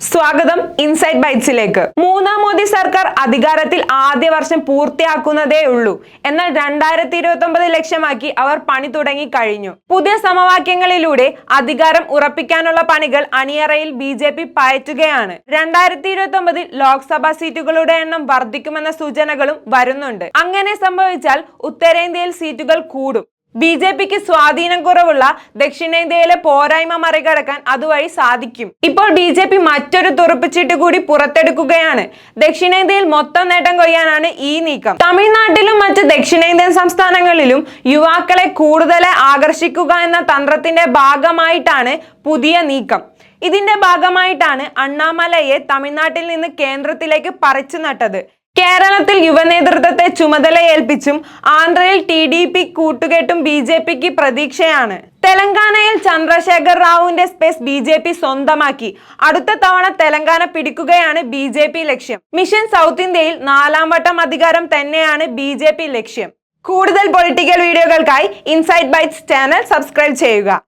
സ്വാഗതം ഇൻസൈറ്റ് ബൈറ്റ്സിലേക്ക് മൂന്നാം മോദി സർക്കാർ അധികാരത്തിൽ ആദ്യ വർഷം പൂർത്തിയാക്കുന്നതേ ഉള്ളൂ. എന്നാൽ രണ്ടായിരത്തി ഇരുപത്തി ഒമ്പത് ലക്ഷ്യമാക്കി അവർ പണി തുടങ്ങി കഴിഞ്ഞു. പുതിയ സമവാക്യങ്ങളിലൂടെ അധികാരം ഉറപ്പിക്കാനുള്ള പണികൾ അണിയറയിൽ ബി ജെ പി പയറ്റുകയാണ്. രണ്ടായിരത്തി ഇരുപത്തി ഒമ്പതിൽ ലോക്സഭാ സീറ്റുകളുടെ എണ്ണം വർദ്ധിക്കുമെന്ന സൂചനകളും വരുന്നുണ്ട്. അങ്ങനെ സംഭവിച്ചാൽ ഉത്തരേന്ത്യയിൽ സീറ്റുകൾ കൂടും. ബി ജെ പിക്ക് സ്വാധീനം കുറവുള്ള ദക്ഷിണേന്ത്യയിലെ പോരായ്മ മറികടക്കാൻ അതുവഴി സാധിക്കും. ഇപ്പോൾ ബി ജെ പി മറ്റൊരു തുറപ്പിച്ചിട്ട് കൂടി പുറത്തെടുക്കുകയാണ്. ദക്ഷിണേന്ത്യയിൽ മൊത്തം നേട്ടം കൊയ്യാനാണ് ഈ നീക്കം. തമിഴ്നാട്ടിലും മറ്റ് ദക്ഷിണേന്ത്യൻ സംസ്ഥാനങ്ങളിലും യുവാക്കളെ കൂടുതൽ ആകർഷിക്കുക എന്ന തന്ത്രത്തിന്റെ ഭാഗമായിട്ടാണ് പുതിയ നീക്കം. ഇതിന്റെ ഭാഗമായിട്ടാണ് അണ്ണാമലയെ തമിഴ്നാട്ടിൽ നിന്ന് കേന്ദ്രത്തിലേക്ക് പറിച്ചു നട്ടത്. കേരളത്തിൽ യുവനേതൃത്വത്തെ ചുമതലയേൽപ്പിച്ചും ആന്ധ്രയിൽ ടി ഡി പി കൂട്ടുകെട്ടും ബി ജെ പിക്ക് പ്രതീക്ഷയാണ്. തെലങ്കാനയിൽ ചന്ദ്രശേഖർ റാവുവിന്റെ സ്പേസ് ബി ജെ പി സ്വന്തമാക്കി. അടുത്ത തവണ തെലങ്കാന പിടിക്കുകയാണ് ബി ജെ പി ലക്ഷ്യം. മിഷൻ സൗത്ത് ഇന്ത്യയിൽ നാലാം വട്ടം അധികാരം തന്നെയാണ് ബി ജെ പി ലക്ഷ്യം. കൂടുതൽ പൊളിറ്റിക്കൽ വീഡിയോകൾക്കായി ഇൻസൈറ്റ് ബൈറ്റ്സ് ചാനൽ സബ്സ്ക്രൈബ് ചെയ്യുക.